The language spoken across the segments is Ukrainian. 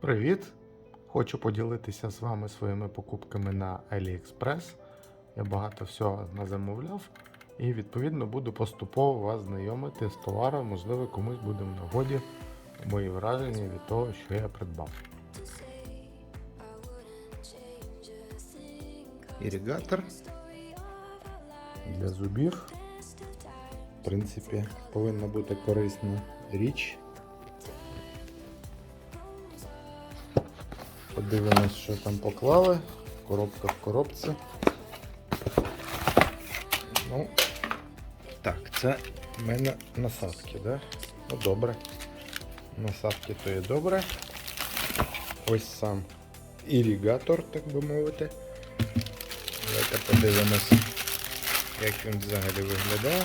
Привіт! Хочу поділитися з вами своїми покупками на AliExpress. Я багато всього назамовляв і відповідно буду поступово вас знайомити з товаром, можливо, комусь буде в нагоді мої враження від того, що я придбав. Іригатор для зубів. В принципі, повинна бути корисна річ. Подивимось, що там поклали. Коробка в коробці. Ну, так, це в мене насадки, да? Ну добре. Насадки то є добре. Ось сам іригатор, так би мовити. Давайте подивимось, як він взагалі виглядає.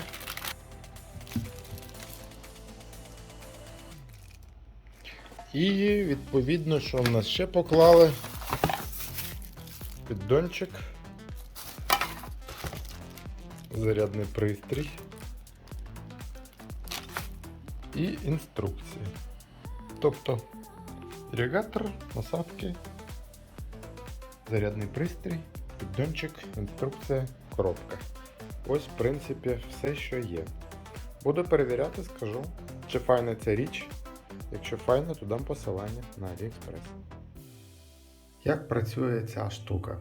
І відповідно, що в нас ще поклали піддончик, зарядний пристрій і інструкції. Тобто іригатор, насадки, зарядний пристрій, піддончик, інструкція, коробка. Ось, в принципі, все, що є. Буду перевіряти, скажу, чи файна ця річ. Якщо файно, то дам посилання на AliExpress. Як працює ця штука?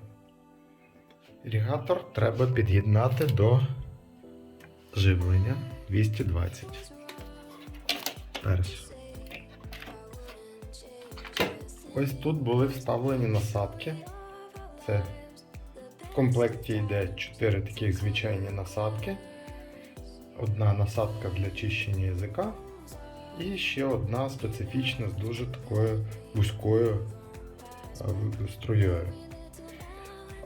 Іригатор треба під'єднати до живлення 220. Перше. Ось тут були вставлені насадки. Це в комплекті йде 4 таких звичайні насадки. Одна насадка для чищення язика. І ще одна специфічна з дуже такою вузькою е, струєю.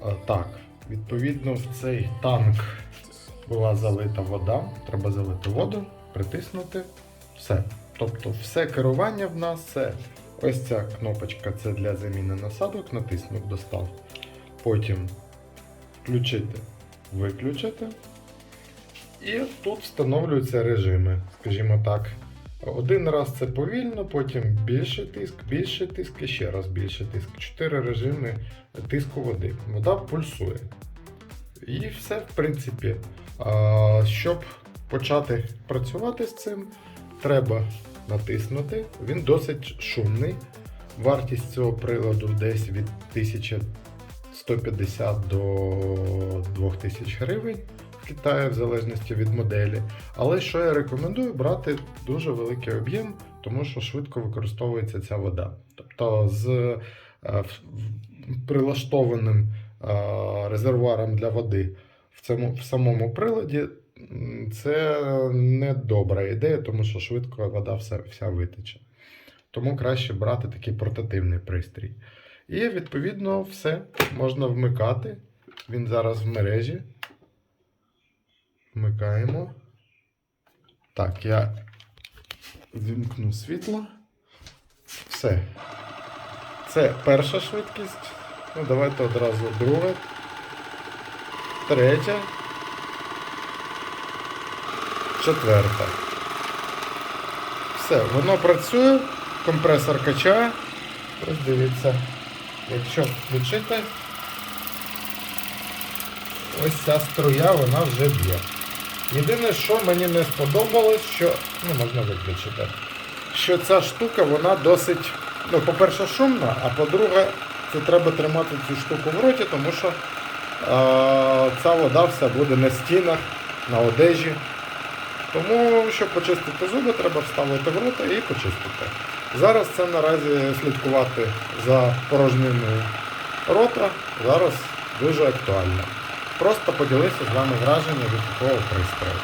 Е, Так, відповідно, в цей танк була залита вода. Треба залити воду, притиснути. Все. Тобто все керування в нас це ось ця кнопочка це для заміни насадок, натиснув достав. Потім включити, виключити. І тут встановлюються режими, скажімо так. Один раз це повільно, потім більший тиск, більший тиск і ще раз більший тиск. Чотири режими тиску води. Вода пульсує. І все, в принципі. Щоб почати працювати з цим, треба натиснути. Він досить шумний. Вартість цього приладу десь від 1150 до 2000 гривень в в залежності від моделі. Але що я рекомендую брати дуже великий об'єм, тому що швидко використовується ця вода. Тобто з е, прилаштованим е, резервуаром для води в цьому в самому приладі. Це не добра ідея, тому що швидко вода вся, вся витече. Тому краще брати такий портативний пристрій. І відповідно все можна вмикати. Він зараз в мережі. Вмикаємо. Так, я вімкну світло. Все. Це перша швидкість. Ну, давайте одразу друга. Третя. Четверта. Все, воно працює, компресор качає. Ось дивіться. Якщо включити, ось ця струя, вона вже б'є. Єдине, що мені не сподобалось, що. Ну, можна виключити. Що ця штука, вона досить, ну, по-перше, шумна, а по-друге, це треба тримати цю штуку в роті, тому що е, ця вода вся буде на стінах, на одежі. Тому, щоб почистити зуби, треба вставити в рота і почистити. Зараз це наразі слідкувати за порожниною рота зараз дуже актуально. Просто поділився з вами враження від такого пристрою.